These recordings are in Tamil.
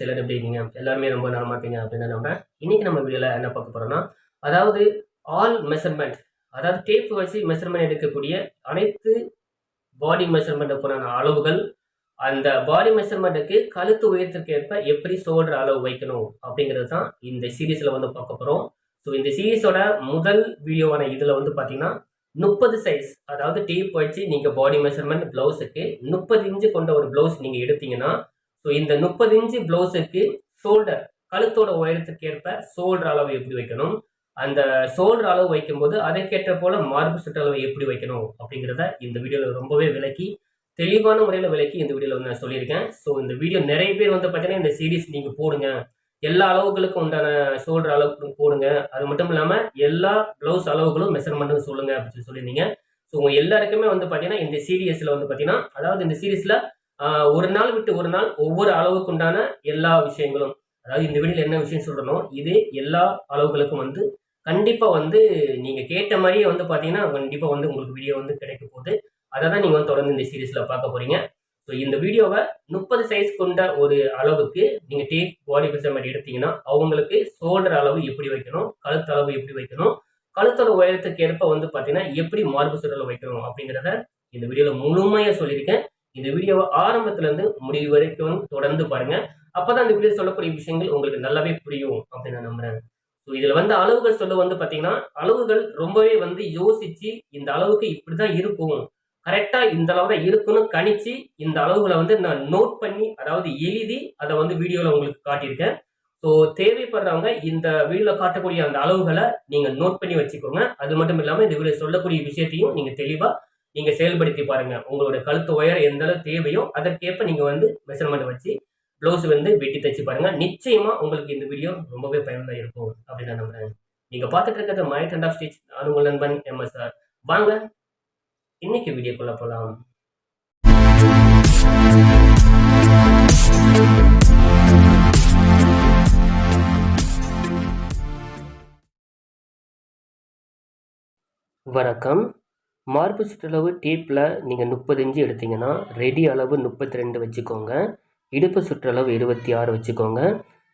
சிலர் எல்லாரும் எப்படி இருக்கீங்க? எல்லாருமே ரொம்ப நலமா இருப்பீங்க அப்படின்னு நம்புறேன் இன்னைக்கு நம்ம வீடியோவில் என்ன பார்க்க போறோம்னா அதாவது ஆல் மெஷர்மெண்ட் அதாவது டேப் வச்சு மெஷர்மெண்ட் எடுக்கக்கூடிய அனைத்து பாடி மெஷர்மெண்ட்டுக்கான அளவுகள் அந்த பாடி மெஷர்மெண்ட்டுக்கு கழுத்து உயரத்துக்கு ஏற்ப எப்படி சோல்டர் அளவு வைக்கணும் அப்படிங்கிறது தான் இந்த சீரீஸில் வந்து பார்க்க போகிறோம் ஸோ இந்த சீரீஸோட முதல் வீடியோவான இதில் வந்து பார்த்தீங்கன்னா முப்பது சைஸ் அதாவது டேப் வச்சு நீங்கள் பாடி மெஷர்மெண்ட் ப்ளவுஸுக்கு முப்பது இன்ச்சு கொண்ட ஒரு ப்ளவுஸ் நீங்கள் எடுத்தீங்கன்னா ஸோ இந்த முப்பது இன்ச்சு ப்ளவுஸுக்கு ஷோல்டர் கழுத்தோட உயரத்துக்கு ஏற்ப ஷோல்டர் அளவு எப்படி வைக்கணும்? அந்த ஷோல்டர் அளவு வைக்கும்போது அதற்கேற்ற போல மார்பு சுற்றளவு எப்படி வைக்கணும்? அப்படிங்கிறத இந்த வீடியோவில் ரொம்பவே விளக்கி தெளிவான முறையில் விளக்கி இந்த வீடியோவில் வந்து நான் சொல்லியிருக்கேன். ஸோ இந்த வீடியோ நிறைய பேர் வந்து பார்த்தீங்கன்னா இந்த சீரீஸ் நீங்கள் போடுங்க. எல்லா அளவுகளுக்கும் உண்டான ஷோல்டர் அளவுக்கு போடுங்க. அது மட்டும் இல்லாமல் எல்லா ப்ளவுஸ் அளவுகளும் மெஷர்மெண்ட்டும் சொல்லுங்க அப்படின்னு சொல்லி சொல்லியிருந்தீங்க. ஸோ உங்கள் எல்லாருக்குமே வந்து பார்த்தீங்கன்னா இந்த சீரியஸில் வந்து பார்த்தீங்கன்னா அதாவது இந்த சீரீஸில் ஒரு நாள் விட்டு ஒரு நாள் ஒவ்வொரு அளவுக்கு உண்டான எல்லா விஷயங்களும். அதாவது இந்த வீடியோவில் என்ன விஷயம் சொல்கிறனோ இது எல்லா அளவுகளுக்கும் வந்து கண்டிப்பாக வந்து நீங்கள் கேட்ட மாதிரியே வந்து பார்த்தீங்கன்னா கண்டிப்பாக வந்து உங்களுக்கு வீடியோ வந்து கிடைக்க போகுது. அதை தான் நீங்கள் வந்து தொடர்ந்து இந்த சீரீஸில் பார்க்க போகிறீங்க ஸோ இந்த வீடியோவை முப்பது சைஸ் கொண்ட ஒரு அளவுக்கு நீங்கள் டேப் பாடி மெஷர்மெண்ட் எடுத்தீங்கன்னா அவங்களுக்கு ஷோல்டர் அளவு எப்படி வைக்கணும் கழுத்து அளவு எப்படி வைக்கணும் கழுத்தோட உயரத்துக்கு ஏற்ப வந்து பார்த்தீங்கன்னா எப்படி மார்பு சுடலை வைக்கணும் அப்படிங்கிறத இந்த வீடியோவில் முழுமையாக சொல்லியிருக்கேன். இந்த வீடியோவை ஆரம்பத்துலேருந்து முடிவு வரைக்கும் தொடர்ந்து பாருங்க. அப்பதான் இந்த வீடியோ சொல்லக்கூடிய விஷயங்கள் உங்களுக்கு நல்லாவே புரியும் அப்படின்னு நான் நம்புறேன். ஸோ இதில் வந்து அளவுகள் சொல்ல வந்து பார்த்தீங்கன்னா அளவுகள் ரொம்பவே வந்து யோசிச்சு இந்த அளவுக்கு இப்படி தான் இருக்கும் கரெக்டாக இந்த அளவு தான் இருக்குன்னு கணிச்சு இந்த அளவுகளை வந்து நான் நோட் பண்ணி அதாவது எழுதி அதை வந்து வீடியோவில் உங்களுக்கு காட்டியிருக்கேன். ஸோ தேவைப்படுறவங்க இந்த வீடியோவில் காட்டக்கூடிய அந்த அளவுகளை நீங்கள் நோட் பண்ணி வச்சுக்கோங்க. அது மட்டும் இல்லாமல் இந்த வீடியோ சொல்லக்கூடிய விஷயத்தையும் நீங்கள் தெளிவாக நீங்கள் செயல்படுத்தி பாருங்கள் உங்களோட கழுத்து உயரம் எந்த அளவு தேவையோ அதற்கேற்ப நீங்கள் வந்து மெஷர்மெண்ட் வச்சு ப்ளவுஸ் வந்து வெட்டி தச்சு பாருங்க. நிச்சயமாக உங்களுக்கு இந்த வீடியோ ரொம்பவே பயனுள்ளதாக இருக்கும் அப்படின்னு நான் நம்புகிறேன் நீங்கள் பார்த்துட்டு இருக்கிறது மை டெண்ட் ஆஃப் ஸ்டிச் நான் உங்கள் நண்பன் எம்எஸ்ஆர் வாங்க இன்னைக்கு வீடியோக்குள்ள போகலாம் வணக்கம். மார்பு சுற்றளவு டேப்பில் நீங்கள் முப்பது இன்ச்சு எடுத்தீங்கன்னா ரெடி அளவு முப்பத்தி ரெண்டு வச்சுக்கோங்க. இடுப்பு சுற்றளவு இருபத்தி ஆறு வச்சுக்கோங்க.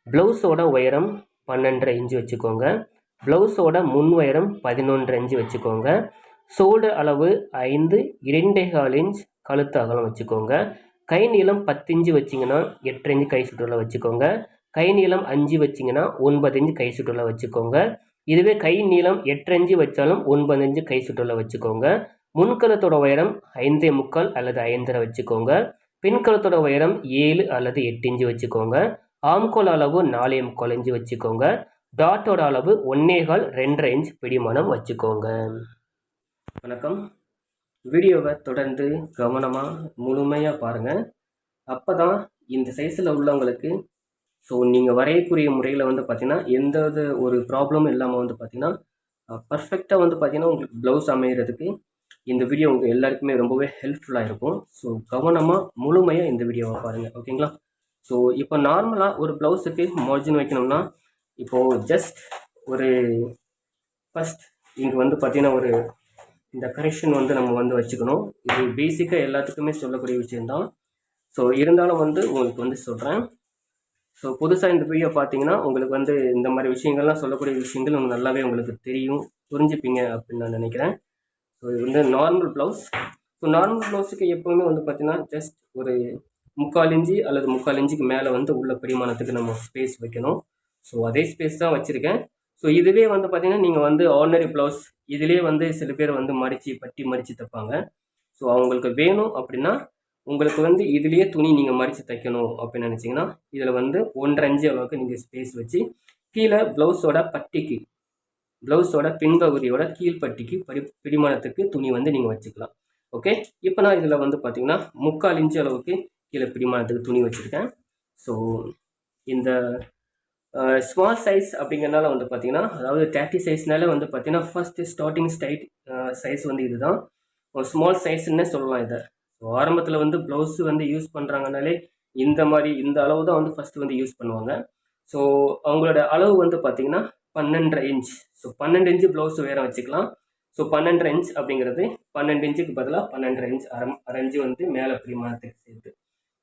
ப்ளவுஸோட உயரம் பன்னெண்டரை இன்ச்சு வச்சுக்கோங்க. ப்ளவுஸோட முன் உயரம் பதினொன்று இன்ச்சு வச்சுக்கோங்க. சோல்டு அளவு ஐந்து இரண்டே கால் இன்ச் கழுத்து அகலம் வச்சுக்கோங்க. கை நீளம் பத்து இன்ச்சு வச்சிங்கன்னா எட்டு இன்ச்சு கை சுற்றுலா வச்சுக்கோங்க. கை நீளம் அஞ்சு வச்சிங்கன்னா ஒன்பது இன்ச்சு கை சுற்றுலா வச்சுக்கோங்க. இதுவே கை நீளம் எட்டஞ்சு வச்சாலும் ஒன்பது அஞ்சு கை சுற்றுலா வச்சுக்கோங்க. முன்கலத்தோட உயரம் ஐந்தே முக்கால் அல்லது ஐந்தரை வச்சுக்கோங்க. பின்கலத்தோட உயரம் ஏழு அல்லது எட்டு இன்ச்சு வச்சுக்கோங்க. ஆம்கோல் அளவு நாலே முக்கால் இஞ்சு வச்சுக்கோங்க. டாட்டோட அளவு ஒன்னேகால் ரெண்டரை இன்ச் பிடிமானம் வச்சுக்கோங்க. வணக்கம். வீடியோவை தொடர்ந்து கவனமாக முழுமையாக பாருங்கள் அப்போ தான் இந்த சைஸில் உள்ளவங்களுக்கு ஸோ நீங்கள் வரையக்கூடிய முறையில் வந்து பார்த்தீங்கன்னா எந்த ஒரு ப்ராப்ளமும் இல்லாமல் வந்து பார்த்தீங்கன்னா பர்ஃபெக்டாக வந்து பார்த்தீங்கன்னா உங்களுக்கு ப்ளவுஸ் அமைகிறதுக்கு இந்த வீடியோ உங்கள் எல்லாருக்குமே ரொம்பவே ஹெல்ப்ஃபுல்லாக இருக்கும். ஸோ கவனமாக முழுமையாக இந்த வீடியோவை பாருங்கள் ஓகேங்களா ஸோ இப்போ நார்மலாக ஒரு ப்ளவுஸுக்கு மார்ஜின் வைக்கணும்னா இப்போது ஜஸ்ட் ஒரு ஃபஸ்ட் இங்கே வந்து பார்த்தீங்கன்னா ஒரு இந்த கரெக்ஷன் வந்து நம்ம வந்து வச்சுக்கணும். இது பேசிக்காக எல்லாத்துக்குமே சொல்லக்கூடிய விஷயம்தான். ஸோ இருந்தாலும் வந்து உங்களுக்கு வந்து சொல்கிறேன் ஸோ புதுசாக இந்த வீடியோ பார்த்தீங்கன்னா உங்களுக்கு வந்து இந்த மாதிரி விஷயங்கள்லாம் சொல்லக்கூடிய விஷயங்கள் உங்களுக்கு நல்லாவே உங்களுக்கு தெரியும் புரிஞ்சுப்பீங்க அப்படின்னு நான் நினைக்கிறேன். ஸோ இது வந்து நார்மல் ப்ளவுஸ் ஸோ நார்மல் ப்ளவுஸுக்கு எப்போவுமே வந்து பார்த்தீங்கன்னா ஜஸ்ட் ஒரு முக்கால் இஞ்சி அல்லது முக்கால் இஞ்சிக்கு மேலே வந்து உள்ள பரிமாணத்துக்கு நம்ம ஸ்பேஸ் வைக்கணும். ஸோ அதே ஸ்பேஸ் தான் வச்சுருக்கேன். ஸோ இதுவே வந்து பார்த்தீங்கன்னா நீங்கள் வந்து ஆர்டினரி ப்ளவுஸ் இதிலே வந்து சில பேர் வந்து மறித்து பட்டி மறித்து தைப்பாங்க. ஸோ அவங்களுக்கு வேணும் அப்படின்னா உங்களுக்கு வந்து இதுலேயே துணி நீங்கள் மடித்து தைக்கணும் அப்படின்னு நினச்சிங்கன்னா இதில் வந்து ஒன்றரை அஞ்சு அளவுக்கு நீங்கள் ஸ்பேஸ் வச்சு கீழே ப்ளவுஸோட பட்டிக்கு ப்ளவுஸோட பின்பகுதியோட கீழ்பட்டிக்கு படி பிடிமானத்துக்கு துணி வந்து நீங்கள் வச்சுக்கலாம். ஓகே இப்போ நான் இதில் வந்து பார்த்தீங்கன்னா முக்கால் இன்ச்சு அளவுக்கு கீழே பிடிமானத்துக்கு துணி வச்சுருக்கேன். ஸோ இந்த ஸ்மால் சைஸ் அப்படிங்கிறனால வந்து பார்த்தீங்கன்னா அதாவது தேர்ட்டி சைஸ்னால வந்து பார்த்தீங்கன்னா ஃபஸ்ட்டு ஸ்டார்டிங் ஸ்டைட் சைஸ் வந்து இதுதான். ஒரு ஸ்மால் சைஸ்ன்னே சொல்லலாம் இதை. ஆரம்பத்தில் வந்து ப்ளவுஸு வந்து யூஸ் பண்ணுறாங்கனாலே இந்த மாதிரி இந்த அளவு தான் வந்து ஃபஸ்ட்டு வந்து யூஸ் பண்ணுவாங்க. ஸோ அவங்களோட அளவு வந்து பார்த்தீங்கன்னா பன்னெண்டரை இன்ச் ஸோ பன்னெண்டு இன்ச்சு ப்ளவுஸ் வேற வச்சுக்கலாம். ஸோ பன்னெண்டரை இன்ச் அப்படிங்கிறது பன்னெண்டு இன்ச்சுக்கு பதிலாக பன்னெண்டரை இன்ச் அரை அரை இன்ச்சு வந்து மேலே பிரிமாணத்துக்கு சேர்த்து.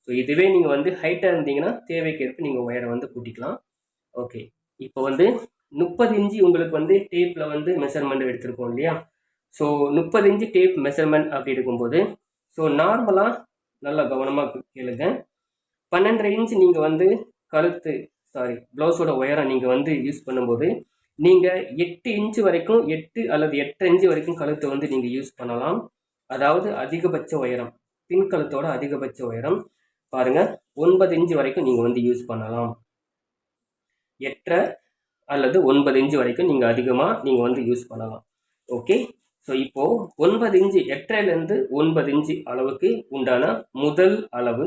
ஸோ இதுவே நீங்கள் வந்து ஹைட்டாக இருந்தீங்கன்னா தேவைக்கேற்ப நீங்கள் ஒயரை வந்து கூட்டிக்கலாம். ஓகே இப்போ வந்து முப்பது இன்ச்சு உங்களுக்கு வந்து டேப்பில் வந்து மெஷர்மெண்ட் எடுத்திருக்கோம் இல்லையா? ஸோ முப்பது இன்ச்சு டேப் மெஷர்மெண்ட் அப்படி எடுக்கும்போது ஸோ நார்மலாக நல்லா கவனமாக கேளுங்க. பன்னெண்டரை இன்ச் நீங்கள் வந்து கழுத்து சாரி ப்ளவுஸோட ஒயரை நீங்கள் வந்து யூஸ் பண்ணும்போது நீங்கள் எட்டு இன்ச்சு வரைக்கும் எட்டு அல்லது எட்டு இன்ச்சு வரைக்கும் கழுத்தை வந்து நீங்கள் யூஸ் பண்ணலாம். அதாவது அதிகபட்ச உயரம் பின் கழுத்தோட அதிகபட்ச உயரம் பாருங்கள் ஒன்பது இன்ச்சு வரைக்கும் நீங்கள் வந்து யூஸ் பண்ணலாம். எட்டரை அல்லது ஒன்பது இன்ச்சு வரைக்கும் நீங்கள் அதிகமாக நீங்கள் வந்து யூஸ் பண்ணலாம். ஓகே ஸோ இப்போது ஒன்பது இன்ச்சு எட்டரைலேருந்து ஒன்பது இன்ச்சு அளவுக்கு உண்டான முதல் அளவு.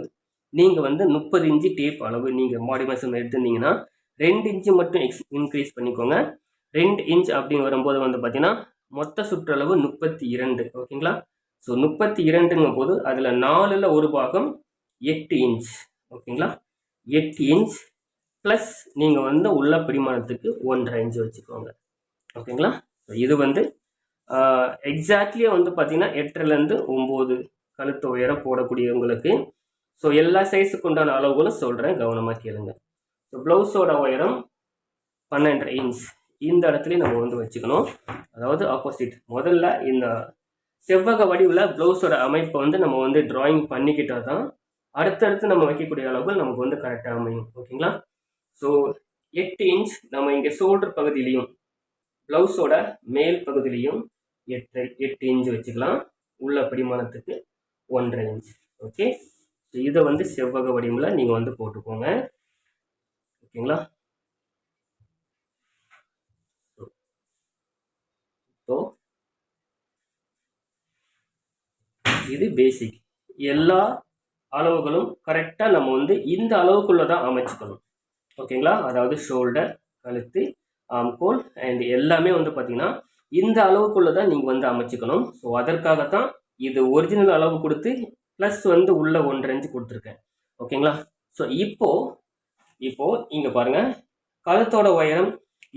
நீங்கள் வந்து முப்பது இன்ச்சு டேப் அளவு நீங்கள் மாடி மாதம் எடுத்திருந்தீங்கன்னா ரெண்டு இன்ச்சு மட்டும் எக்ஸ் இன்க்ரீஸ் பண்ணிக்கோங்க. ரெண்டு இன்ச் அப்படின்னு வரும்போது வந்து பார்த்தீங்கன்னா மொத்த சுற்றளவு முப்பத்தி இரண்டு ஓகேங்களா? ஸோ முப்பத்தி இரண்டுங்கும் போது அதில் நாலில் ஒரு பாகம் எட்டு இன்ச் ஓகேங்களா? எட்டு இன்ச் ப்ளஸ் நீங்கள் வந்து உள்ள பிடிமானத்துக்கு ஒன்றரை இன்ச் வச்சுக்கோங்க ஓகேங்களா? இது வந்து எக்ஸாக்ட்லியாக வந்து பார்த்தீங்கன்னா எட்டுலேருந்து ஒம்பது கழுத்து உயரம் போடக்கூடியவங்களுக்கு. ஸோ எல்லா சைஸுக்கு உண்டான அளவுகளும் சொல்கிறேன் கவனமாக கேளுங்க. ஸோ ப்ளவுஸோட உயரம் பன்னெண்டரை இன்ச் இந்த இடத்துலையும் நம்ம வந்து வச்சுக்கணும். அதாவது ஆப்போசிட் முதல்ல இந்த செவ்வக வடிவில் ப்ளவுஸோட அமைப்பை வந்து நம்ம வந்து ட்ராயிங் பண்ணிக்கிட்டால் தான் அடுத்தடுத்து நம்ம வைக்கக்கூடிய அளவுகள் நமக்கு வந்து கரெக்டாக அமையும். ஓகேங்களா? ஸோ எட்டு இன்ச் நம்ம இங்கே ஷோல்டர் பகுதியிலையும் ப்ளவுஸோட மேல் பகுதியிலையும் எட்டு எட்டு இன்ச் வச்சுக்கலாம். உள்ள பிடிமானத்துக்கு ஒன்றரை இன்ச் ஓகே ஸோ இதை வந்து செவ்வக வடிவில் நீங்கள் வந்து போட்டுக்கோங்க. ஓகேங்களா? ஸோ இது பேசிக் எல்லா அளவுகளும் கரெக்டாக நம்ம வந்து இந்த அளவுக்குள்ளே தான் அமைச்சுக்கணும். ஓகேங்களா? அதாவது ஷோல்டர் கழுத்து ஆம்கோல் அண்ட் எல்லாமே வந்து பார்த்தீங்கன்னா இந்த அளவுக்குள்ளே தான் நீங்கள் வந்து அமைச்சுக்கணும். ஸோ அதற்காகத்தான் இது ஒரிஜினல் அளவு கொடுத்து ப்ளஸ் வந்து உள்ள ஒன்றரை இன்ச்சு கொடுத்துருக்கேன். ஓகேங்களா ஸோ இப்போது இப்போது இங்கே பாருங்கள் கழுத்தோட உயரம்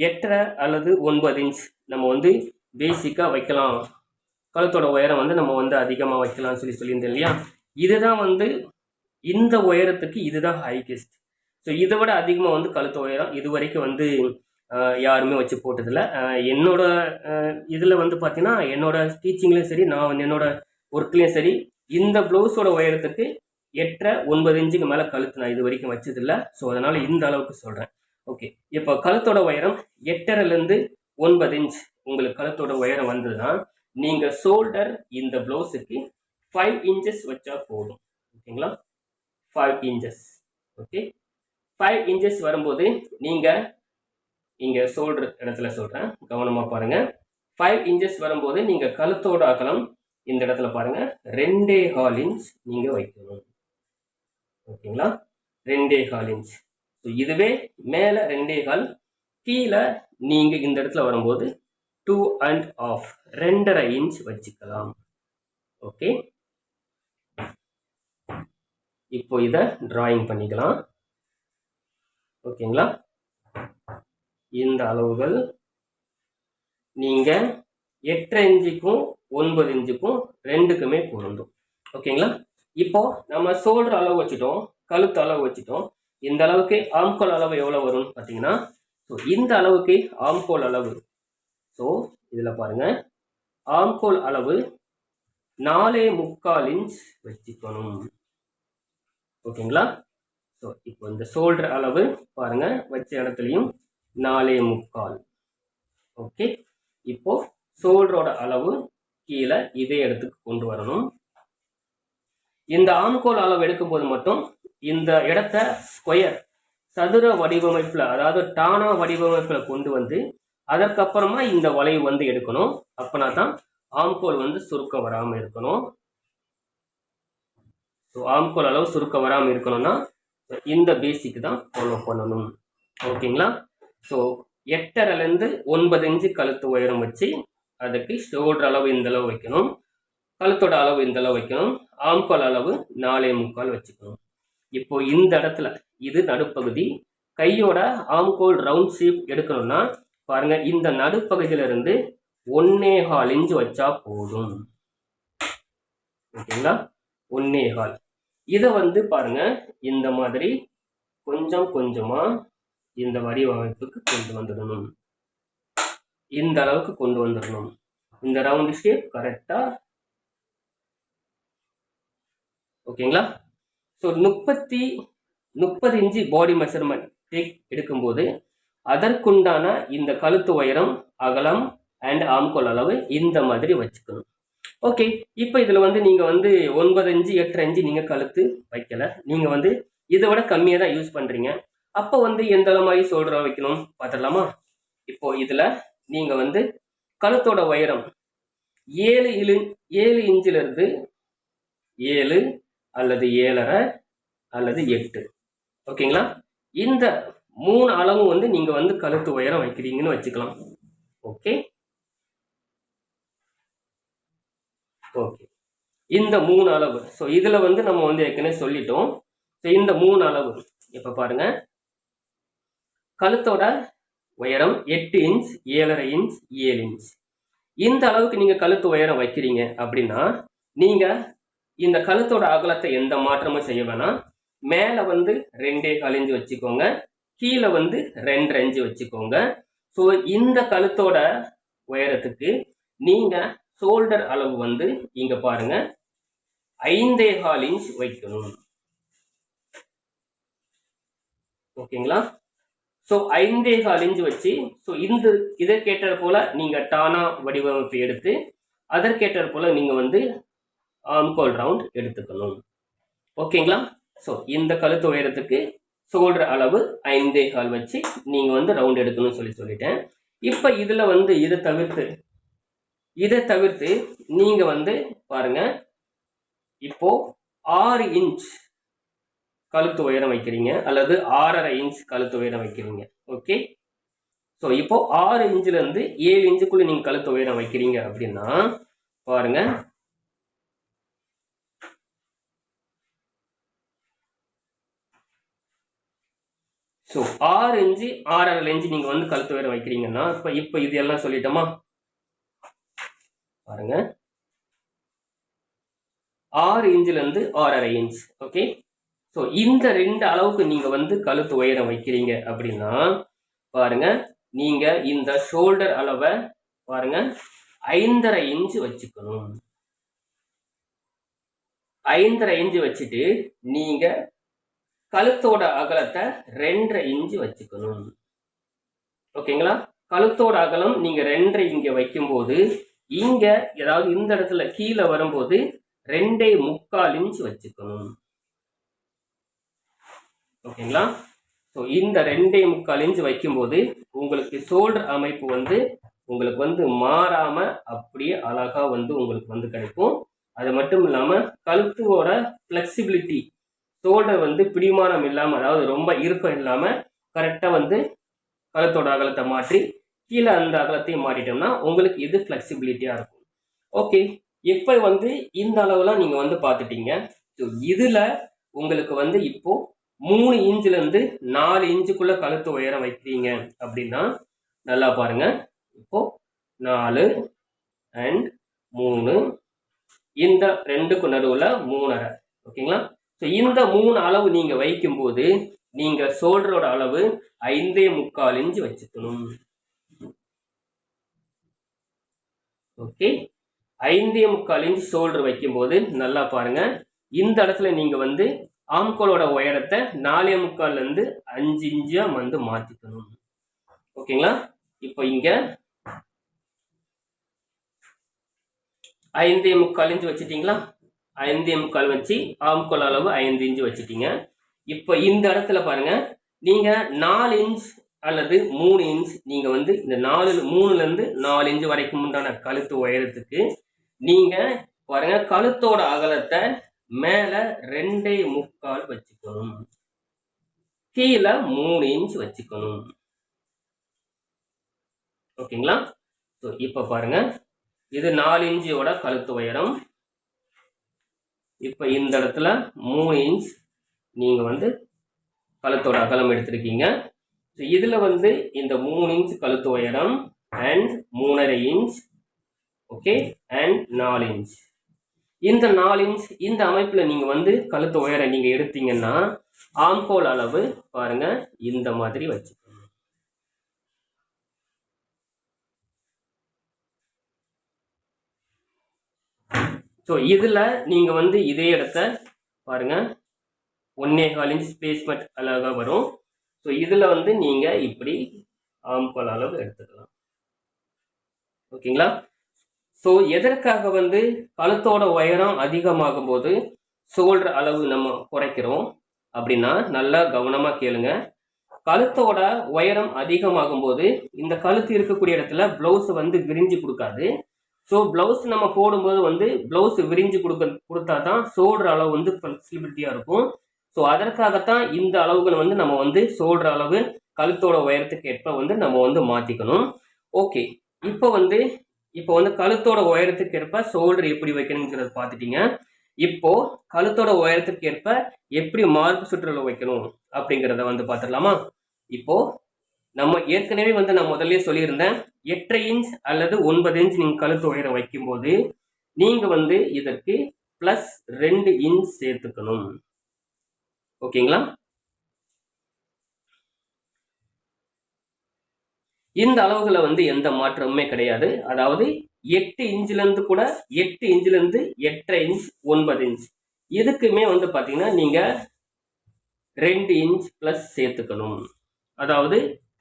எட்டரை அல்லது ஒன்பது இன்ச் நம்ம வந்து பேசிக்காக வைக்கலாம். கழுத்தோட உயரம் வந்து நம்ம வந்து அதிகமாக வைக்கலாம்னு சொல்லி சொல்லியிருந்தேன் இல்லையா? இதுதான் வந்து இந்த உயரத்துக்கு இதுதான் ஹைகெஸ்ட் ஸோ இதை விட அதிகமாக வந்து கழுத்து உயரம் இது வரைக்கும் வந்து யாருமே வச்சு போட்டதில்லை. என்னோட இதில் வந்து பார்த்தீங்கன்னா என்னோட டீச்சிங்லேயும் சரி நான் வந்து என்னோட ஒர்க்லேயும் சரி இந்த ப்ளவுஸோட உயரத்துக்கு எட்டரை ஒன்பது இன்ச்சுக்கு மேலே கழுத்து நான் இது வரைக்கும் வச்சதில்லை. ஸோ அதனால் இந்த அளவுக்கு சொல்கிறேன் ஓகே இப்போ கழுத்தோட உயரம் எட்டரைலேருந்து ஒன்பது இன்ச் உங்களுக்கு கழுத்தோட உயரம் வந்ததுன்னா நீங்கள் ஷோல்டர் இந்த ப்ளவுஸுக்கு ஃபைவ் இன்ச்சஸ் வச்சா போதும். ஓகேங்களா five inches okay five inches வரும்போது நீங்கள் இங்கே ஷோல்டர் இடத்துல சொல்கிறேன் கவனமாக பாருங்கள் ஃபைவ் இன்ச்சஸ் வரும்போது நீங்கள் கழுத்தோட அகலம் இந்த இடத்துல பாருங்கள் ரெண்டே ஹால் இன்ச் நீங்கள் வைக்கணும். ஓகேங்களா? ரெண்டே ஹால் இன்ச் ஸோ இதுவே மேலே ரெண்டே ஹால் கீழே நீங்கள் இந்த இடத்துல வரும்போது டூ அண்ட் ஆஃப் ரெண்டரை இன்ச் வச்சுக்கலாம். ஓகே இப்போ இதை டிராயிங் பண்ணிக்கலாம். ஓகேங்களா? இந்த அளவுகள் நீங்கள் எட்டரை இன்ச்சுக்கும் ஒன்பது இன்ச்சுக்கும் ரெண்டுக்குமே பொருந்தும். ஓகேங்களா? இப்போ நம்ம சோல்டர் அளவு வச்சுட்டோம் கழுத்து அளவு வச்சுட்டோம். இந்த அளவுக்கு ஆம்கோல் அளவு எவ்வளோ வரும்னு பார்த்தீங்கன்னா ஸோ இந்த அளவுக்கு ஆம்கோல் அளவு. ஸோ இதில் பாருங்கள் ஆம்கோல் அளவு நாலே முக்கால் இன்ச் வச்சுக்கணும். ஓகேங்களா? ஸோ இப்போ இந்த சோல்டர் அளவு பாருங்கள் வச்ச இடத்துலையும் நாலே முக்கால். ஓகே இப்போ சோல்டரோட அளவு கீழே இதே இடத்துக்கு கொண்டு வரணும். இந்த ஆம்கோல் அளவு எடுக்கும்போது மட்டும் இந்த இடத்த ஸ்கொயர் சதுர வடிவமைப்பில் அதாவது டானா வடிவமைப்பில் கொண்டு வந்து அதற்கப்புறமா இந்த வளைவு வந்து எடுக்கணும். அப்பனா தான் ஆம்கோல் வந்து சுருக்கம் வராமல் இருக்கணும். ஸோ ஆம்கோல் அளவு சுருக்கம் வராமல் இருக்கணும்னா இந்த பேசிக் தான் ஃபாலோ பண்ணணும். ஓகேங்களா ஸோ எட்டரைலேருந்து ஒன்பது இன்ச்சு கழுத்து உயரம் வச்சு அதுக்கு ஷோல்டர் அளவு இந்த அளவு வைக்கணும். கழுத்தோட அளவு இந்த அளவு வைக்கணும். ஆம்கோல் அளவு நாலே முக்கால் வச்சுக்கணும். இப்போ இந்த இடத்துல இது நடுப்பகுதி. கையோட ஆம்கோல் ரவுண்ட் ஷேப் எடுக்கணும்னா பாருங்க இந்த நடுப்பகுதியிலிருந்து ஒன்னே ஹால் இன்ச்சு வச்சா போதும். ஓகேங்களா? ஒன்னே ஹால் இதை வந்து பாருங்க இந்த மாதிரி கொஞ்சம் கொஞ்சமாக இந்த வடிவமைப்புக்கு கொண்டு வந்துடணும். இந்த அளவுக்கு கொண்டு வந்துடணும். இந்த ரவுண்ட் ஷேப் கரெக்டா ஓகேங்களா? ஸோ முப்பத்தி முப்பது இன்ச்சு பாடி மெஷர்மெண்ட் டேக் எடுக்கும்போது அதற்குண்டான இந்த கழுத்து உயரம் அகலம் அண்ட் ஆம்கோல் அளவு இந்த மாதிரி வச்சுக்கணும். ஓகே இப்போ இதில் வந்து நீங்கள் வந்து ஒன்பது இன்ச்சு எட்டு இன்ச்சு நீங்கள் கழுத்து வைக்கலை. நீங்கள் வந்து இதை விட கம்மியாக தான் யூஸ் பண்ணுறீங்க அப்போ வந்து எந்த மாதிரி சோல்டராக வைக்கணும். பார்த்துடலாமா? இப்போ இதில் நீங்கள் வந்து கழுத்தோட உயரம் ஏழு இழு ஏழு இன்ச்சிலிருந்து ஏழு அல்லது ஏழரை அல்லது எட்டு. ஓகேங்களா? இந்த மூணு அளவும் வந்து நீங்கள் வந்து கழுத்து உயரம் வைக்கிறீங்கன்னு வச்சுக்கலாம். ஓகே? ஓகே. இந்த மூணு அளவு. ஸோ இதில் வந்து நம்ம வந்து ஏற்கனவே சொல்லிட்டோம். ஸோ இந்த மூணு அளவு. இப்போ பாருங்கள் கழுத்தோட உயரம் எட்டு இன்ச் ஏழரை இன்ச் ஏழு இன்ச் இந்த அளவுக்கு நீங்கள் கழுத்து உயரம் வைக்கிறீங்க அப்படின்னா நீங்கள் இந்த கழுத்தோட அகலத்தை எந்த மாற்றமும் செய்ய வேணாம். மேலே வந்து ரெண்டே கால் வச்சுக்கோங்க. கீழே வந்து ரெண்டு ரெஞ்சு வச்சுக்கோங்க. ஸோ இந்த கழுத்தோட உயரத்துக்கு நீங்கள் ஷோல்டர் அளவு வந்து இங்க பாருங்க. ஐந்தே கால் இன்ச் வைக்கணும். ஓகேங்களா ஸோ ஐந்தே கால் வச்சு ஸோ இந்த இதற்கேற்ற போல நீங்கள் டானா வடிவமைப்பு எடுத்து அதற்கேற்ற போல நீங்கள் வந்து ஆம்கோல் ரவுண்ட் எடுத்துக்கணும். ஓகேங்களா? ஸோ இந்த கழுத்து உயரத்துக்கு ஷோல்டர் அளவு ஐந்தே கால் வச்சு நீங்கள் வந்து ரவுண்ட் எடுக்கணும்னு சொல்லி சொல்லிட்டேன். இப்போ இதில் வந்து இதை தவிர்த்து இதை தவிர்த்து நீங்கள் வந்து பாருங்க இப்போ ஆறு இன்ச் கழுத்து உயரம் வைக்கிறீங்க அல்லது ஆறரை இன்ச் கழுத்து உயரம் வைக்கிறீங்க. ஓகே ஸோ இப்போ ஆறு இன்ச்ல இருந்து ஏழு இன்ச்சுக்குள்ள நீங்க கழுத்து உயரம் வைக்கிறீங்க அப்படின்னா பாருங்க. ஸோ ஆறு இன்ச்சு ஆறரை இன்ச்சு நீங்க வந்து கழுத்து உயரம் வைக்கிறீங்கன்னா இப்போ இப்போ இது எல்லாம் சொல்லிட்டோமா? பாருங்க. ஆறு இன்ச்ல இருந்து ஆறரை இன்ச் ஓகே ஸோ இந்த ரெண்டு அளவுக்கு நீங்க வந்து கழுத்து உயரம் வைக்கிறீங்க அப்படின்னா பாருங்க நீங்க இந்த ஷோல்டர் அளவை பாருங்க ஐந்தரை இன்ச்சு வச்சுக்கணும். ஐந்தரை இன்ச்சு வச்சுட்டு நீங்க கழுத்தோட அகலத்தை ரெண்டரை இன்ச்சு வச்சுக்கணும். ஓகேங்களா கழுத்தோட அகலம் நீங்க ரெண்டரை இங்க வைக்கும்போது இங்க ஏதாவது இந்த இடத்துல கீழே வரும்போது ரெண்டே முக்கால் இன்ச் வச்சுக்கணும். ஓகேங்களா? ஸோ இந்த ரெண்டே முக்கால் இன்ச் வைக்கும்போது உங்களுக்கு ஷோல்டர் அமைப்பு வந்து உங்களுக்கு வந்து மாறாமல் அப்படியே அழகாக வந்து உங்களுக்கு வந்து கிடைக்கும். அது மட்டும் இல்லாமல் கழுத்துவோட ஃப்ளெக்சிபிலிட்டி ஷோல்டர் வந்து பிடிமானம் இல்லாமல் அதாவது ரொம்ப இறுக்கம் இல்லாமல் கரெக்டாக வந்து கழுத்தோட அகலத்தை மாற்றி கீழே அந்த அகலத்தையும் மாட்டிட்டோம்னா உங்களுக்கு இது ஃப்ளெக்சிபிலிட்டியாக இருக்கும். ஓகே இப்போ வந்து இந்த அளவுலாம் நீங்கள் வந்து பார்த்துட்டீங்க. ஸோ இதில் உங்களுக்கு வந்து இப்போது மூணு இன்ச்சுலேருந்து நாலு இன்ச்சுக்குள்ளே கழுத்து உயரம் வைக்கிறீங்க அப்படின்னா நல்லா பாருங்க. இப்போ நாலு அண்ட் மூணு. இந்த ரெண்டுக்கு நடுவில் மூணரை. ஓகேங்களா? ஸோ இந்த மூணு அளவு நீங்கள் வைக்கும்போது நீங்கள் ஷோல்டரோட அளவு ஐந்தே முக்கால் இன்ச்சு வச்சுக்கணும். ஓகே? ஐந்தே முக்கால் இன்ச் ஷோல்டர் வைக்கும்போது நல்லா பாருங்க. இந்த இடத்துல நீங்க வந்து ஆம்கோலோட உயரத்தை நாலே முக்கால்லேருந்து அஞ்சு இன்ச்சா வந்து மாத்திக்கணும். ஓகேங்களா? இப்போ இங்க ஐந்தே முக்கால் இஞ்சி வச்சுட்டீங்களா? ஐந்தே முக்கால் வச்சு ஆம்கோல் அளவு ஐந்து இன்ச்சு வச்சுட்டீங்க. இப்போ இந்த இடத்துல பாருங்க நீங்க நாலு இன்ச் அல்லது மூணு இன்ச் நீங்க வந்து இந்த நாலு மூணுல இருந்து நாலு இன்ச் வரைக்கும் உண்டான கழுத்து உயரத்துக்கு நீங்க பாருங்க கழுத்தோட அகலத்தை மேல ரெண்டே முக்கால் வச்சுக்கணும். கீழே மூணு இன்ச் வச்சுக்கணும். ஓகேங்களா? ஸோ இப்போ பாருங்க. இது நாலு இன்ச்சோட கழுத்து உயரம். இப்போ இந்த இடத்துல மூணு இன்ச் நீங்க வந்து கழுத்தோட அகலம் எடுத்திருக்கீங்க. ஸோ இதில் வந்து இந்த மூணு இன்ச் கழுத்து உயரம் அண்ட் மூணரை இன்ச் ஓகே அண்ட் நாலு இன்ச் இந்த நாலு இன்ச் இந்த அமைப்பில் நீங்கள் வந்து கழுத்து உயர நீங்கள் எடுத்தீங்கன்னா ஆம்கோல் அளவு பாருங்க இந்த மாதிரி வச்சு ஸோ இதில் நீங்கள் வந்து இதே இடத்த பாருங்க ஒன்னே கால் இன்ச் ஸ்பேஸ்மெண்ட் அழகாக வரும். ஸோ இதில் வந்து நீங்கள் இப்படி ஆம்கோல் அளவு எடுத்துக்கலாம். ஓகேங்களா ஸோ எதற்காக வந்து கழுத்தோட உயரம் அதிகமாகும் போது ஷோல்டர் அளவு நம்ம குறைக்கிறோம்? அப்படின்னா நல்லா கவனமாக கேளுங்க. கழுத்தோட உயரம் அதிகமாகும் போது இந்த கழுத்து இருக்கக்கூடிய இடத்துல ப்ளவுஸ் வந்து விரிஞ்சு கொடுக்காது. ஸோ ப்ளவுஸ் நம்ம போடும்போது வந்து ப்ளவுஸ் விரிஞ்சு கொடுக்க கொடுத்தா தான் ஷோல்டர் அளவு வந்து ஃப்ளெக்சிபிலிட்டியாக இருக்கும். ஸோ அதற்காகத்தான் இந்த அளவுகள் வந்து நம்ம வந்து ஷோல்டர் அளவு கழுத்தோட உயரத்துக்கு ஏற்ப வந்து நம்ம வந்து மாற்றிக்கணும் ஓகே இப்போ வந்து இப்போ வந்து கழுத்தோட உயரத்துக்கு ஏற்ப ஷோல்டர் எப்படி வைக்கணுங்கிறத பார்த்துட்டீங்க. இப்போ கழுத்தோட உயரத்துக்கு ஏற்ப எப்படி மார்க் சுற்றுலா வைக்கணும் அப்படிங்கிறத வந்து பார்த்துடலாமா? இப்போ நம்ம ஏற்கனவே வந்து நான் முதல்ல சொல்லியிருந்தேன் எட்டரை இன்ச் அல்லது ஒன்பது இன்ச் நீங்கள் கழுத்து உயரம் வைக்கும்போது நீங்கள் வந்து இதற்கு ப்ளஸ் ரெண்டு இன்ச் சேர்த்துக்கணும். ஓகேங்களா? இந்த அளவுகளை வந்து எந்த மாற்றமுமே கிடையாது. அதாவது எட்டு இன்ச்சிலேருந்து கூட எட்டு இன்ச்சிலேருந்து எட்டரை இன்ச் ஒன்பது இன்ச். இதுக்குமே வந்து பார்த்தீங்கன்னா நீங்கள் ரெண்டு இன்ச் ப்ளஸ் சேர்த்துக்கணும். அதாவது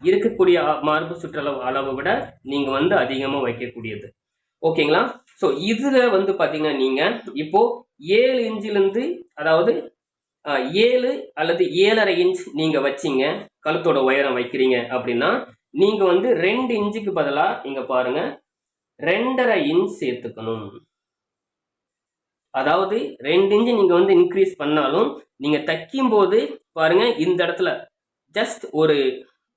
இருக்கக்கூடிய மார்பு சுற்றளவு அளவை விட நீங்கள் வந்து அதிகமாக வைக்கக்கூடியது. ஓகேங்களா? ஸோ இதில் வந்து பார்த்தீங்கன்னா நீங்கள் இப்போது ஏழு இன்ச்சிலேருந்து அதாவது ஏழு அல்லது ஏழரை இன்ச் நீங்கள் வச்சிங்க கழுத்தோட உயரம் வைக்கிறீங்க அப்படின்னா நீங்கள் வந்து ரெண்டு இன்ச்சுக்கு பதிலாக இங்கே பாருங்க ரெண்டரை இன்ச் சேர்த்துக்கணும். அதாவது ரெண்டு இன்ச்சு நீங்கள் வந்து இன்க்ரீஸ் பண்ணாலும் நீங்கள் தைக்கும் போது பாருங்க இந்த இடத்துல ஜஸ்ட் ஒரு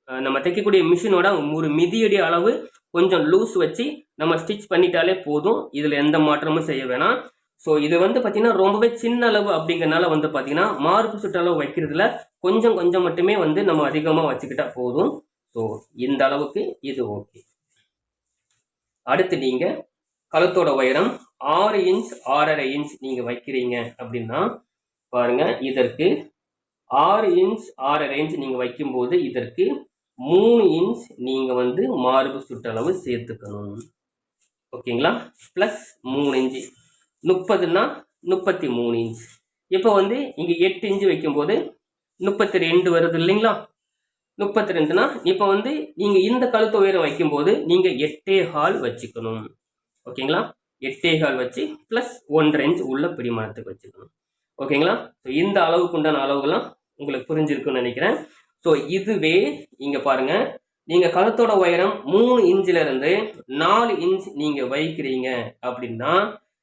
நம்ம தைக்கக்கூடிய மிஷினோட ஒரு மிதியடி அளவு கொஞ்சம் லூஸ் வச்சு நம்ம ஸ்டிச் பண்ணிட்டாலே போதும். இதில் எந்த மாற்றமும் செய்ய வேணாம். ஸோ இது வந்து பார்த்தீங்கன்னா ரொம்பவே சின்ன அளவு அப்படிங்கிறனால வந்து பார்த்தீங்கன்னா மார்பு சுற்றளவு வைக்கிறதுல கொஞ்சம் கொஞ்சம் மட்டுமே வந்து நம்ம அதிகமாக வச்சுக்கிட்டா போதும். ஸோ இந்த அளவுக்கு இது ஓகே அடுத்து நீங்க கழுத்தோட உயரம் ஆறு இன்ச் ஆறரை இன்ச் நீங்க வைக்கிறீங்க அப்படின்னா பாருங்க இதற்கு ஆறு இன்ச் ஆறரை இன்ச் நீங்க வைக்கும்போது இதற்கு மூணு இன்ச் நீங்க வந்து மார்பு சுற்றளவு சேர்த்துக்கணும். ஓகேங்களா ப்ளஸ் மூணு இன்ச்சு முப்பதுன்னா முப்பத்தி மூணு இன்ச் இப்போ வந்து இங்கே எட்டு இன்ச்சு வைக்கும்போது முப்பத்தி ரெண்டு வருது இல்லைங்களா? முப்பத்தி ரெண்டுனா இப்போ வந்து நீங்கள் இந்த கழுத்து உயரம் வைக்கும்போது நீங்கள் எட்டே ஹால் வச்சுக்கணும். ஓகேங்களா? எட்டே ஹால் வச்சு ப்ளஸ் ஒன்றரை இன்ச் உள்ள பிடிமானத்துக்கு வச்சுக்கணும். ஓகேங்களா? ஸோ இந்த அளவுக்கு உண்டான அளவுகள்லாம் உங்களுக்கு புரிஞ்சிருக்குன்னு நினைக்கிறேன். ஸோ இதுவே இங்கே பாருங்க. நீங்கள் கழுத்தோட உயரம் மூணு இன்ச்சிலிருந்து நாலு இன்ச் நீங்கள் வைக்கிறீங்க அப்படின்னா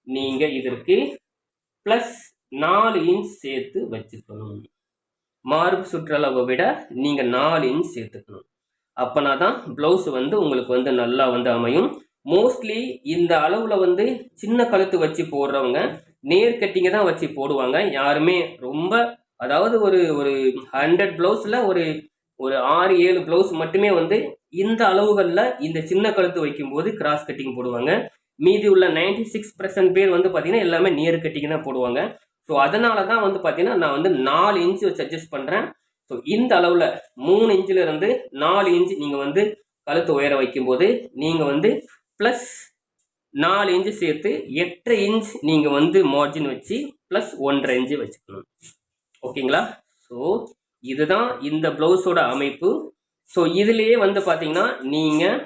நீங்கள் இதற்கு ப்ளஸ் நாலு இன்ச் சேர்த்து வச்சுக்கணும். மார்பு சுற்றளவை விட நீங்கள் நாலு இன்ச் சேர்த்துக்கணும். அப்போனா தான் ப்ளவுஸ் வந்து உங்களுக்கு வந்து நல்லா வந்து அமையும். மோஸ்ட்லி இந்த அளவில் வந்து சின்ன கழுத்து வச்சு போடுறவங்க நேர் கட்டிங்க தான் வச்சு போடுவாங்க. யாருமே ரொம்ப அதாவது ஒரு ஒரு ஹண்ட்ரட் ப்ளவுஸில் ஒரு ஒரு ஆறு ஏழு ப்ளவுஸ் மட்டுமே வந்து இந்த அளவுகளில் இந்த சின்ன கழுத்து வைக்கும்போது கிராஸ் கட்டிங் போடுவாங்க. மீதி உள்ள நைன்டி சிக்ஸ் பர்சன்ட் பேர் வந்து பார்த்தீங்கன்னா எல்லாமே நியர் கட்டிங் தான் போடுவாங்க. ஸோ அதனால தான் வந்து பார்த்தீங்கன்னா நான் வந்து நாலு இன்ச்சு வச்சு பண்ணுறேன் ஸோ இந்த அளவில் மூணு இன்ச்சில் இருந்து நாலு இன்ச் நீங்கள் வந்து கழுத்து உயர வைக்கும்போது நீங்கள் வந்து ப்ளஸ் நாலு இன்ச்சு சேர்த்து எட்டரை இன்ச் நீங்கள் வந்து மார்ஜின் வச்சு ப்ளஸ் ஒன்றரை இன்ச்சு வச்சுக்கணும். ஓகேங்களா? ஸோ இதுதான் இந்த ப்ளவுஸோட அமைப்பு. ஸோ இதுலேயே வந்து பார்த்தீங்கன்னா நீங்கள்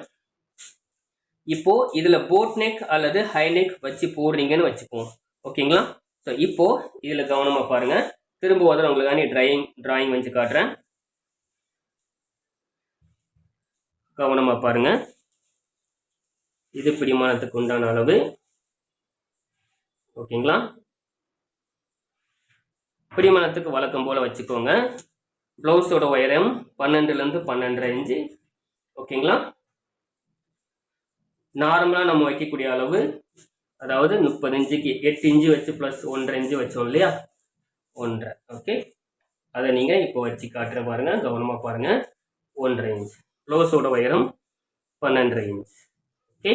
இப்போது இதில் போட் நெக் அல்லது ஹை நெக் வச்சு போடுறீங்கன்னு வச்சுக்குவோம். ஓகேங்களா? ஸோ இப்போ இதில் கவனமாக பாருங்க. திரும்ப ஒரு உங்களுக்கான ட்ரையிங் டிராயிங் வச்சு காட்டுறேன். கவனமாக பாருங்க. இது பிடிமானத்துக்கு உண்டான அளவு. ஓகேங்களா? பிடிமானத்துக்கு வழக்கம் போல் வச்சுக்கோங்க. ப்ளவுஸோட உயரம் பன்னெண்டுலேருந்து பன்னெண்டரை இன்ச்சு. ஓகேங்களா? நார்மலாக நம்ம வைக்கக்கூடிய அளவு அதாவது முப்பது இன்ச்சுக்கு எட்டு இன்ச்சு வச்சு ப்ளஸ் ஒன்றரை இன்ச்சு வச்சோம் இல்லையா? ஒன்றரை ஓகே அதை நீங்கள் இப்போ வச்சு காட்டுற பாருங்கள் கவனமாக பாருங்கள் ஒன்றரை இன்ச் ப்ளவுஸோட உயரம் பன்னெண்டரை இன்ச் ஓகே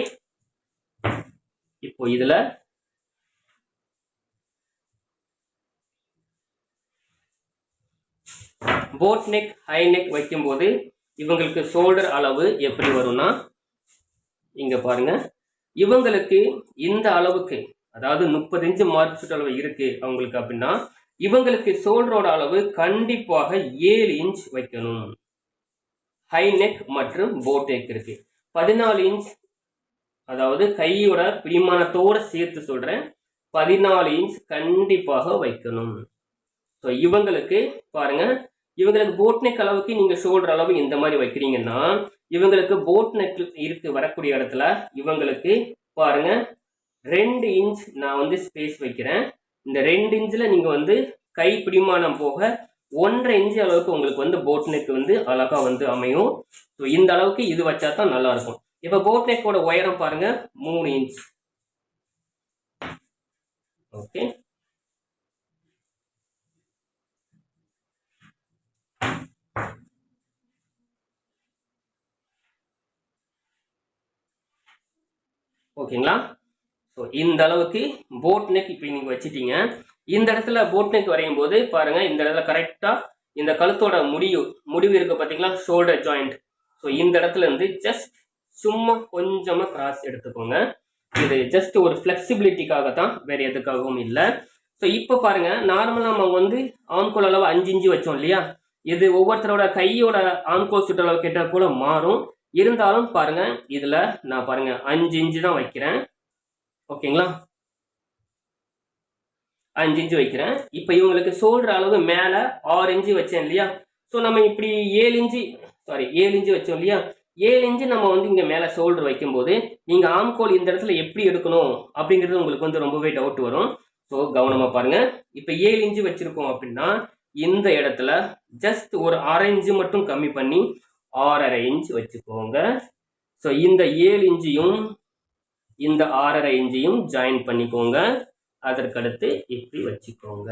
இப்போ இதில் போட் நெக் ஹை நெக் வைக்கும்போது இவங்களுக்கு ஷோல்டர் அளவு எப்படி வரும்னா இங்கே பாருங்கள் இவங்களுக்கு இந்த அளவுக்கு அதாவது முப்பது இன்ச்சு மார்க் அளவு இருக்கு அவங்களுக்கு அப்படின்னா இவங்களுக்கு ஷோல்டரோட அளவு கண்டிப்பாக ஏழு இன்ச் வைக்கணும். ஹை நெக் மற்றும் போட்டேக் இருக்கு. பதினாலு இன்ச் அதாவது கையோட பிடிமானத்தோட சேர்த்து சொல்றேன் பதினாலு இன்ச் கண்டிப்பாக வைக்கணும். ஸோ இவங்களுக்கு பாருங்க இவங்களுக்கு போட் நெக் அளவுக்கு நீங்க ஷோல்டர் அளவு இந்த மாதிரி வைக்கிறீங்கன்னா இவங்களுக்கு போட் நெக் இருக்கு வரக்கூடிய இடத்துல இவங்களுக்கு பாருங்க ரெண்டு இன்ச் நான் வந்து ஸ்பேஸ் வைக்கிறேன். இந்த ரெண்டு இன்ச்சில் நீங்க வந்து கை பிடிமானம் போக ஒன்றரை இன்ச் அளவுக்கு உங்களுக்கு வந்து போட் நெக் வந்து அழகா வந்து அமையும். ஸோ இந்த அளவுக்கு இது வச்சா தான் நல்லா இருக்கும். இப்போ போட் நெக்கோட உயரம் பாருங்க மூணு இன்ச் ஓகே ஓகேங்களா? ஸோ இந்த அளவுக்கு போட் நெக் இப்போ நீங்கள் வச்சுட்டீங்க. இந்த இடத்துல போட் நெக் வரையும் போது பாருங்கள் இந்த இடத்துல கரெக்டாக இந்த கழுத்தோட முடிவு முடிவு இருக்கு பார்த்தீங்களா ஷோல்டர் ஜாயிண்ட் ஸோ இந்த இடத்துல இருந்து ஜஸ்ட் சும்மா கொஞ்சமாக கிராஸ் எடுத்துக்கோங்க. இது ஜஸ்ட் ஒரு ஃப்ளெக்சிபிலிட்டிக்காக தான் வேறு எதுக்காகவும் இல்லை. ஸோ இப்போ பாருங்கள் நார்மலாக நம்ம வந்து ஆம்கோல் அளவு அஞ்சு இஞ்சு வச்சோம் இல்லையா? இது ஒவ்வொருத்தரோட கையோட ஆம்கோல் சுற்றளவு கேட்டால் கூட மாறும். இருந்தாலும் பாருங்க இதுல நான் பாருங்க அஞ்சு இன்ச்சு தான் வைக்கிறேன். ஓகேங்களா அஞ்சு இன்ச்சு வைக்கிறேன். இப்போ இவங்களுக்கு ஷோல்டர் அளவு மேலே ஆறு இன்ச்சு வச்சேன் இல்லையா? ஸோ நம்ம இப்படி ஏழு இன்ச்சு சாரி ஏழு இன்ச்சு வச்சோம் இல்லையா? ஏழு இன்ச்சு நம்ம வந்து இங்கே மேலே சோல்டர் வைக்கும்போது நீங்கள் ஆம்கோல் இந்த இடத்துல எப்படி எடுக்கணும் அப்படிங்கிறது உங்களுக்கு வந்து ரொம்பவே டவுட் வரும். ஸோ கவனமாக பாருங்க. இப்போ ஏழு இன்ச்சு வச்சிருக்கோம் அப்படின்னா இந்த இடத்துல ஜஸ்ட் ஒரு அரை இன்ச்சு மட்டும் கம்மி பண்ணி ஆறரை இன்ச் வச்சுக்கோங்க. ஸோ இந்த ஏழு இன்ச்சையும் இந்த ஆறரை இன்ச்சையும் ஜாயின் பண்ணிக்கோங்க. அதற்கடுத்து இப்படி வச்சுக்கோங்க.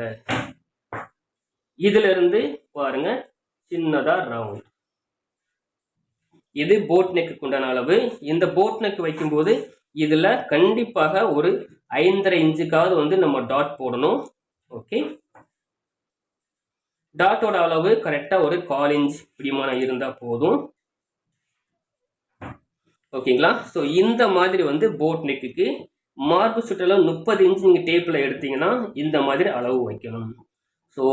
இதிலிருந்து பாருங்க சின்னதா ரவுண்ட் இது போட் நெக்கு உண்டான அளவு. இந்த போட் நெக் வைக்கும்போது இதில் கண்டிப்பாக ஒரு ஐந்தரை இன்ச்சுக்காவது வந்து நம்ம டாட் போடணும். ஓகே டாட்டோட அளவு கரெக்டாக ஒரு கால் இன்ச் பிடிமானம் இருந்தால் போதும். ஓகேங்களா? ஸோ இந்த மாதிரி வந்து போட் நெக்குக்கு மார்பு சுற்றளவு முப்பது இன்ச் நீங்கள் டேப்பில் எடுத்தீங்கன்னா இந்த மாதிரி அளவு வைக்கணும். ஸோ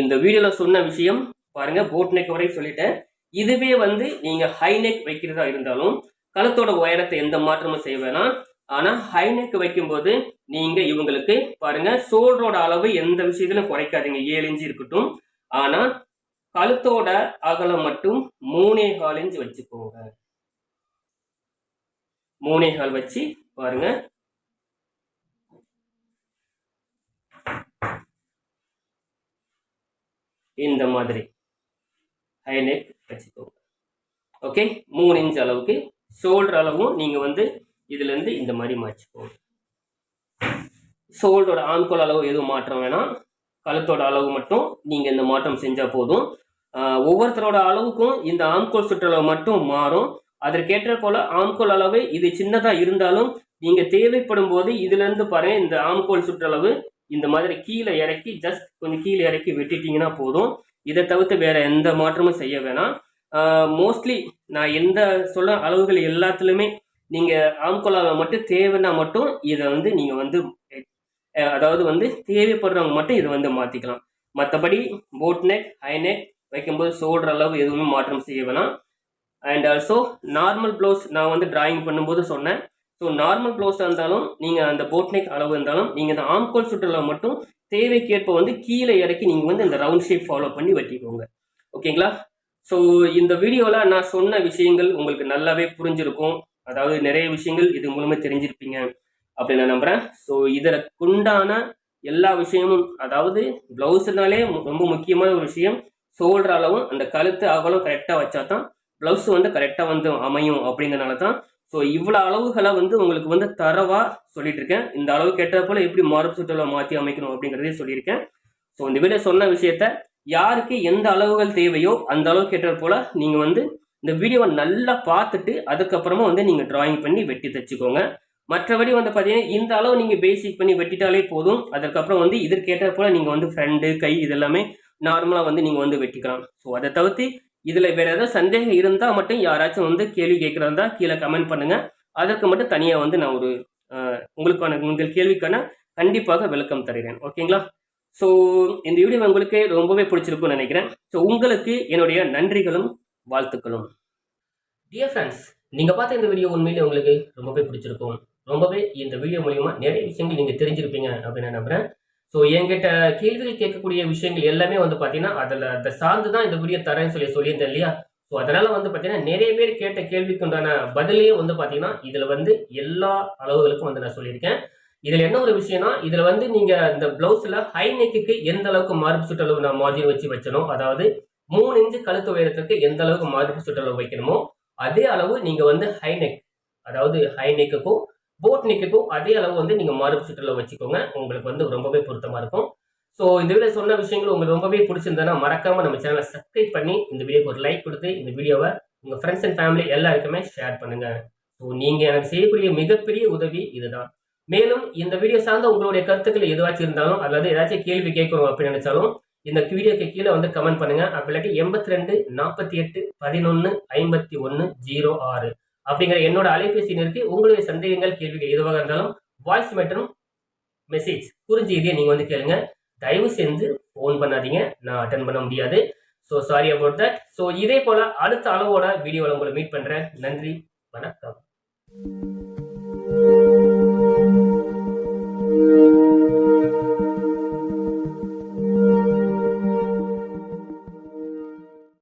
இந்த வீடியோவில் சொன்ன விஷயம் பாருங்கள் போட் நெக் வரை சொல்லிட்டேன். இதுவே வந்து நீங்கள் ஹை நெக் வைக்கிறதா இருந்தாலும் கழுத்தோட உயரத்தை எந்த மாற்றமும் செய்ய வேணாம். ஆனால் ஹை நெக் வைக்கும்போது நீங்கள் இவங்களுக்கு பாருங்கள் ஷோல்டரோட அளவு எந்த விஷயத்திலும் குறைக்காதீங்க. ஏழு இன்ச்சு இருக்கட்டும் ஆனால் கழுத்தோட அகலம் மட்டும் மூணே கால் இன்ச் வச்சுக்கோங்க. மூணே கால் வச்சு பாருங்க. இந்த மாதிரி ஹைநெக் வச்சுக்கோங்க. ஓகே மூணு இன்ச் அளவுக்கு ஷோல்டர் அளவும் நீங்கள் வந்து இதுலேருந்து இந்த மாதிரி மாற்றிக்கோங்க. ஷோல்டரோட ஆண்கோல் அளவு எதுவும் மாற்றம் வேணாம். கழுத்தோட அளவு மட்டும் நீங்கள் இந்த மாற்றம் செஞ்சால் போதும். ஒவ்வொருத்தரோட அளவுக்கும் இந்த ஆம்கோல் சுற்றளவு மட்டும் மாறும். அதற்கேற்ற போல ஆம்கோல் அளவு இது சின்னதாக இருந்தாலும் நீங்கள் தேவைப்படும் போது இதுலேருந்து பாருங்க இந்த ஆம்கோல் சுற்றளவு இந்த மாதிரி கீழே இறக்கி ஜஸ்ட் கொஞ்சம் கீழே இறக்கி வெட்டிட்டீங்கன்னா போதும். இதை தவிர்த்து வேற எந்த மாற்றமும் செய்ய வேணாம். மோஸ்ட்லி நான் எந்த சொல்ல அளவுகள் எல்லாத்துலேயுமே நீங்கள் ஆம்கோல் அளவு மட்டும் தேவைன்னா மட்டும் இதை வந்து நீங்கள் வந்து அதாவது வந்து தேவைப்படுறவங்க மட்டும் இதை வந்து மாற்றிக்கலாம் மற்றபடி போட் நெக் ஹை நெக் வைக்கும்போது ஷோல்டர் அளவு எதுவுமே மாற்றம் செய்ய வேணாம். அண்ட் ஆல்சோ நார்மல் ப்ளவுஸ் நான் வந்து டிராயிங் பண்ணும்போது சொன்னேன். ஸோ நார்மல் ப்ளவுஸாக இருந்தாலும் நீங்கள் அந்த போட் நெக் அளவு இருந்தாலும் நீங்கள் இந்த ஆம்கோல் சுற்றுலா மட்டும் தேவைக்கேற்ப வந்து கீழே இறக்கி நீங்கள் வந்து இந்த ரவுண்ட் ஷேப் ஃபாலோ பண்ணி வெட்டிக்கோங்க. ஓகேங்களா? ஸோ இந்த வீடியோவில் நான் சொன்ன விஷயங்கள் உங்களுக்கு நல்லாவே புரிஞ்சிருக்கும். அதாவது நிறைய விஷயங்கள் இது மூலமாக தெரிஞ்சிருப்பீங்க. அப்படின்னு நான் நம்புகிறேன் ஸோ இதில் எல்லா விஷயமும் அதாவது ப்ளவுஸ்னாலே ரொம்ப முக்கியமான ஒரு விஷயம். ஷோல்டர் அளவும் அந்த கழுத்து அகலம் கரெக்டாக வச்சா தான் ப்ளவுஸ் வந்து கரெக்டாக வந்து அமையும் அப்படிங்கிறனால தான். ஸோ இவ்வளோ அளவுகளை வந்து உங்களுக்கு வந்து தரவாக சொல்லிட்டு இருக்கேன் இந்த அளவு கேட்டது போல எப்படி மரபு சுற்றுலா மாற்றி அமைக்கணும் அப்படிங்கிறதையும் சொல்லியிருக்கேன். ஸோ இந்த வீடியோ சொன்ன விஷயத்த யாருக்கு எந்த அளவுகள் தேவையோ அந்த அளவுக்கு ஏற்ற போல நீங்கள் வந்து இந்த வீடியோவை நல்லா பார்த்துட்டு அதுக்கப்புறமா வந்து நீங்கள் டிராயிங் பண்ணி வெட்டி தச்சுக்கோங்க. மற்றபடி வந்து பார்த்தீங்கன்னா இந்த அளவு நீங்கள் பேசிக் பண்ணி வெட்டிட்டாலே போதும். அதுக்கப்புறம் வந்து இதற்கேற்ற போல நீங்கள் வந்து ஃப்ரெண்டு கை இதெல்லாமே நார்மலாக வந்து நீங்கள் வந்து வெட்டிக்கலாம். ஸோ அதை தவிர்த்து இதில் வேறு ஏதாவது சந்தேகம் இருந்தால் மட்டும் யாராச்சும் வந்து கேள்வி கேட்குறதா கீழே கமெண்ட் பண்ணுங்கள் அதற்கு மட்டும் தனியாக வந்து நான் ஒரு உங்களுக்கான உங்கள் கேள்விக்கான கண்டிப்பாக விளக்கம் தருகிறேன். ஓகேங்களா ஸோ இந்த வீடியோ உங்களுக்கு ரொம்பவே பிடிச்சிருக்கும்னு நினைக்கிறேன். ஸோ உங்களுக்கு என்னுடைய நன்றிகளும் வாழ்த்துக்களும். டியர் ஃப்ரெண்ட்ஸ் நீங்கள் பார்த்த இந்த வீடியோ உண்மையிலே உங்களுக்கு ரொம்பவே பிடிச்சிருக்கும். ரொம்பவே இந்த வீடியோ மூலியமா நிறைய விஷயங்கள் நீங்கள் தெரிஞ்சிருப்பீங்க அப்படின்னு நான் நம்புறேன். ஸோ என்கிட்ட கேள்விகள் கேட்கக்கூடிய விஷயங்கள் எல்லாமே வந்து பார்த்தீங்கன்னா அதில் அதை சார்ந்து தான் இந்த வீடியோ தரேன்னு சொல்லி சொல்லியிருந்தேன் இல்லையா? ஸோ அதனால வந்து பார்த்தீங்கன்னா நிறைய பேர் கேட்ட கேள்விக்குண்டான பதிலையும் வந்து பார்த்தீங்கன்னா இதில் வந்து எல்லா அளவுகளுக்கும் வந்து நான் சொல்லியிருக்கேன். இதில் என்ன ஒரு விஷயம்னா இதில் வந்து நீங்கள் இந்த ப்ளவுஸில் ஹை நெக்குக்கு எந்த அளவுக்கு மார்பு சுற்றளவு நான் மார்ஜின் வச்சு வச்சனோ அதாவது மூணு இன்ச்சு கழுத்து உயரத்துக்கு எந்த அளவுக்கு மார்பு சுற்றளவு வைக்கணுமோ அதே அளவு நீங்கள் வந்து ஹை நெக் அதாவது ஹை நெக்குக்கும் போட்னிக்குக்கும் அதே அளவு வந்து நீங்கள் மார்பு சுற்றுல வச்சுக்கோங்க. உங்களுக்கு வந்து ரொம்பவே பொருத்தமாக இருக்கும். ஸோ இந்த வீடியோ சொன்ன விஷயங்கள் உங்களுக்கு ரொம்பவே பிடிச்சிருந்தனா மறக்காமல் நம்ம சேனலை சப்ஸ்கிரைப் பண்ணி இந்த வீடியோக்கு ஒரு லைக் கொடுத்து இந்த வீடியோவை உங்கள் ஃப்ரெண்ட்ஸ் அண்ட் ஃபேமிலி எல்லாருக்குமே ஷேர் பண்ணுங்கள் ஸோ நீங்கள் எனக்கு செய்யக்கூடிய மிகப்பெரிய உதவி இதுதான். மேலும் இந்த வீடியோ சார்ந்த உங்களுடைய கருத்துக்கள் எதுவாச்சும் இருந்தாலும் அல்லது ஏதாச்சும் கேள்வி கேட்கணும் அப்படின்னு நினைச்சாலும் இந்த வீடியோக்கு கீழே வந்து கமெண்ட் பண்ணுங்க. அப்படி இல்லாட்டி எண்பத்தி ரெண்டு நாற்பத்தி எட்டு பதினொன்று ஐம்பத்தி ஒன்று ஜீரோ ஆறு. அப்படிங்கிற என்னோட அலைபேசி நிறுத்தி உங்களுடைய சந்தேகங்கள் கேள்விகள் எதுவாக இருந்தாலும் வாய்ஸ் மற்றும் மெசேஜ் குறுஞ்செய்தியை நீங்கள் வந்து கேளுங்க. தயவு செஞ்சு ஃபோன் பண்ணாதீங்க. நான் அட்டன் பண்ண முடியாது. So sorry about that so இதே போல் அடுத்த அளவோட வீடியோவில் உங்களை மீட் பண்ணுறேன் நன்றி. வணக்கம்.